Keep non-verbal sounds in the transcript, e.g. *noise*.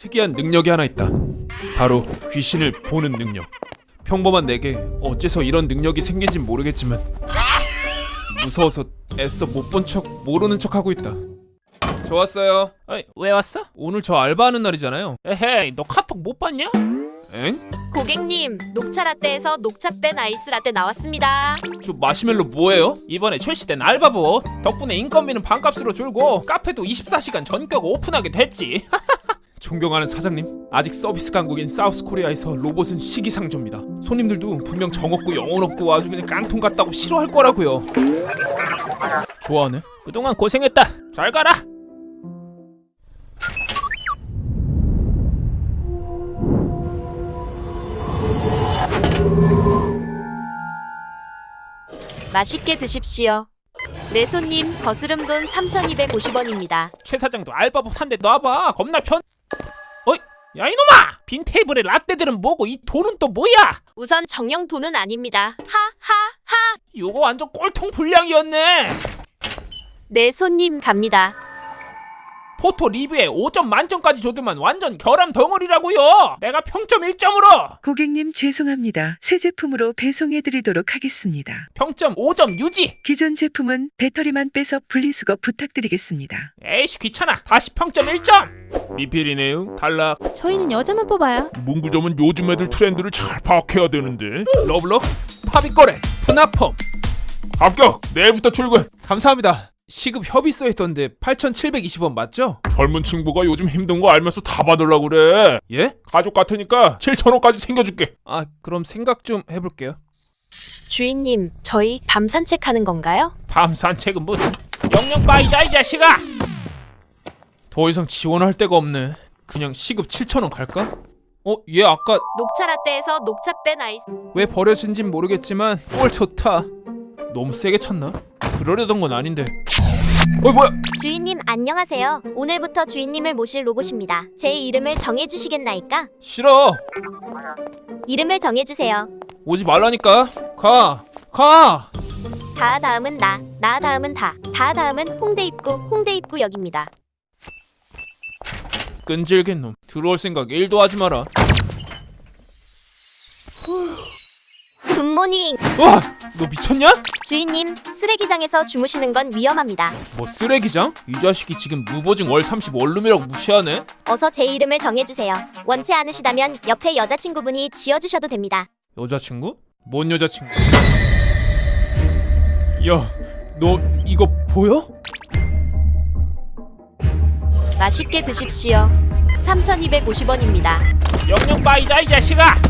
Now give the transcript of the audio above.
특이한 능력이 하나 있다. 바로 귀신을 보는 능력. 평범한 내게 어째서 이런 능력이 생긴진 모르겠지만 무서워서 애써 못 본 척 모르는 척 하고 있다. 좋았어요. 어이, 왜 왔어? 오늘 저 알바하는 날이잖아요. 에헤이, 너 카톡 못 봤냐? 엥? 고객님, 녹차 라떼에서 녹차 뺀 아이스 라떼 나왔습니다. 저 마시멜로 뭐예요? 이번에 출시된 알바봇 덕분에 인건비는 반값으로 줄고 카페도 24시간 전격 오픈하게 됐지. *laughs* 존경하는 사장님, 아직 서비스 강국인 사우스 코리아에서 로봇은 시기상조입니다. 손님들도 분명 정 없고 영혼 없고 아주 그냥 깡통 같다고 싫어할 거라고요. 좋아하네. 그동안 고생했다. 잘 가라. 맛있게 드십시오. 내 손님 거스름 돈 3,250원입니다. 최 사장도 알바봇 한대 놔봐. 겁나 편. 야 이놈아! 빈 테이블에 라떼들은 뭐고 이 돈은 또 뭐야? 우선 정령 돈은 아닙니다. 하하하. 이거 완전 꼴통 불량이었네. 내 손님 갑니다. 포토 리뷰에 5점 만점까지 줘두면 완전 결함 덩어리라고요. 내가 평점 1점으로 고객님 죄송합니다. 새 제품으로 배송해 드리도록 하겠습니다. 평점 5점 유지. 기존 제품은 배터리만 빼서 분리수거 부탁드리겠습니다. 에이씨 귀찮아. 다시 평점 1점. 미필이네요. 탈락. 저희는 여자만 뽑아요. 문구점은 요즘 애들 트렌드를 잘 파악해야 되는데 러블록스, 파비꼬레, 푸나폼. 합격! 내일부터 출근! 감사합니다. 시급 협의 써 있던데 8,720원 맞죠? 젊은 친구가 요즘 힘든 거 알면서 다 받으려고 그래 예? 가족 같으니까 7천원까지 챙겨줄게 아, 그럼 생각 좀 해볼게요. 주인님, 저희 밤 산책하는 건가요? 밤 산책은 무슨 영영 빠이다 이 자식아. 더 이상 지원할 데가 없네. 그냥 시급 7,000원 갈까? 어, 얘 아까 녹차 라떼에서 녹차 뺀 아이스. 왜 버려진진 모르겠지만 꼴 좋다. 너무 세게 쳤나? 그러려던 건 아닌데. 어, 뭐야? 주인님 안녕하세요. 오늘부터 주인님을 모실 로봇입니다. 제 이름을 정해주시겠나이까? 싫어. 이름을 정해주세요. 오지 말라니까. 가. 가. 다 다음은 나, 나 다음은 다, 다 다음은 홍대 입구, 홍대 입구역입니다. 끈질긴 놈. 들어올 생각 1도 하지 마라. 굿모닝! 와! 너 미쳤냐? 주인님, 쓰레기장에서 주무시는 건 위험합니다. 뭐 쓰레기장? 이 자식이 지금 무보증 월 30 원룸이라고 무시하네? 어서 제 이름을 정해주세요. 원치 않으시다면 옆에 여자친구분이 지어주셔도 됩니다. 여자친구? 뭔 여자친구? 야, 너 이거 보여? 맛있게 드십시오. 3,250원입니다. 영영 빠이다 이 자식아.